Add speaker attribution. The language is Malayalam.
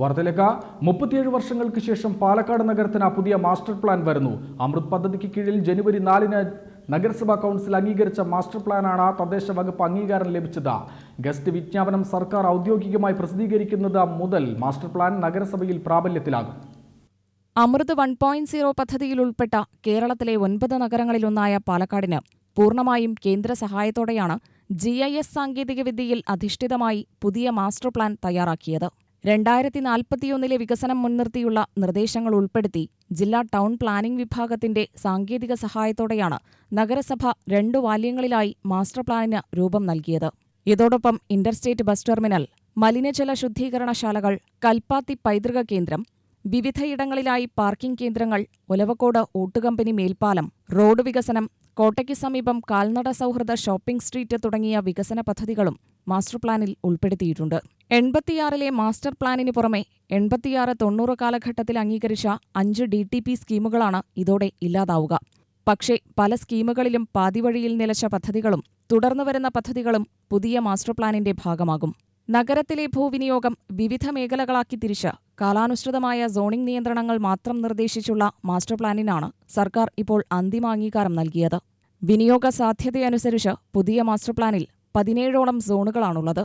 Speaker 1: വാർത്തയിലേക്ക് മുപ്പത്തിയേഴ് വർഷങ്ങൾക്ക് ശേഷം പാലക്കാട് നഗരത്തിന് പുതിയ മാസ്റ്റർ പ്ലാൻ വരുന്നു. അമൃത് പദ്ധതിക്ക് കീഴിൽ ജനുവരി നാലിന് നഗരസഭാ കൗൺസിൽ അംഗീകരിച്ച മാസ്റ്റർ പ്ലാനാണ് തദ്ദേശ വകുപ്പ് അംഗീകാരം ലഭിച്ചത്. ഗസ്റ്റ് വിജ്ഞാപനം സർക്കാർ ഔദ്യോഗികമായി പ്രസിദ്ധീകരിക്കുന്നത് മുതൽ മാസ്റ്റർ പ്ലാൻ നഗരസഭയിൽ പ്രാബല്യത്തിലാകും.
Speaker 2: അമൃത് വൺ പോയിന്റ് സീറോ പദ്ധതിയിൽ ഉൾപ്പെട്ട കേരളത്തിലെ ഒൻപത് നഗരങ്ങളിലൊന്നായ പാലക്കാടിന് പൂർണമായും കേന്ദ്ര സഹായത്തോടെയാണ് ജി ഐ എസ് സാങ്കേതികവിദ്യയിൽ അധിഷ്ഠിതമായി പുതിയ മാസ്റ്റർ പ്ലാൻ തയ്യാറാക്കിയത്. രണ്ടായിരത്തി നാൽപ്പത്തിയൊന്നിലെ വികസനം മുൻനിർത്തിയുള്ള നിർദ്ദേശങ്ങൾ ഉൾപ്പെടുത്തി ജില്ലാ ടൗൺ പ്ലാനിംഗ് വിഭാഗത്തിന്റെ സാങ്കേതിക സഹായത്തോടെയാണ് നഗരസഭ രണ്ടു വാല്യങ്ങളിലായി മാസ്റ്റർ പ്ലാനിന് രൂപം നൽകിയത്. ഇതോടൊപ്പം ഇന്റർസ്റ്റേറ്റ് ബസ് ടെർമിനൽ മലിനജല ശുദ്ധീകരണശാലകൾ കൽപ്പാത്തി പൈതൃക കേന്ദ്രം വിവിധയിടങ്ങളിലായി പാർക്കിംഗ് കേന്ദ്രങ്ങൾ ഒലവക്കോട് ഓട്ടുകമ്പനി മേൽപ്പാലം റോഡ് വികസനം കോട്ടയ്ക്ക് സമീപം കാൽനട സൗഹൃദ ഷോപ്പിംഗ് സ്ട്രീറ്റ് തുടങ്ങിയ വികസന പദ്ധതികളും മാസ്റ്റർ പ്ലാനിൽ ഉൾപ്പെടുത്തിയിട്ടുണ്ട്. എൺപത്തിയാറിലെ മാസ്റ്റർ പ്ലാനിന് പുറമെ എൺപത്തിയാറ് തൊണ്ണൂറ് കാലഘട്ടത്തിൽ അംഗീകരിച്ച അഞ്ച് ഡി ടി പി സ്കീമുകളാണ് ഇതോടെ ഇല്ലാതാവുക. പക്ഷേ പല സ്കീമുകളിലും പാതിവഴിയിൽ നിലച്ച പദ്ധതികളും തുടർന്നു വരുന്ന പദ്ധതികളും പുതിയ മാസ്റ്റർ പ്ലാനിന്റെ ഭാഗമാകും. നഗരത്തിലെ ഭൂവിനിയോഗം വിവിധ മേഖലകളാക്കി തിരിച്ച് കാലാനുസൃതമായ സോണിംഗ് നിയന്ത്രണങ്ങൾ മാത്രം നിർദ്ദേശിച്ചുള്ള മാസ്റ്റർ പ്ലാനിനാണ് സർക്കാർ ഇപ്പോൾ അന്തിമ അംഗീകാരം നൽകിയത്. വിനിയോഗ സാധ്യതയനുസരിച്ച് പുതിയ മാസ്റ്റർ പ്ലാനിൽ പതിനേഴോളം സോണുകളാണുള്ളത്.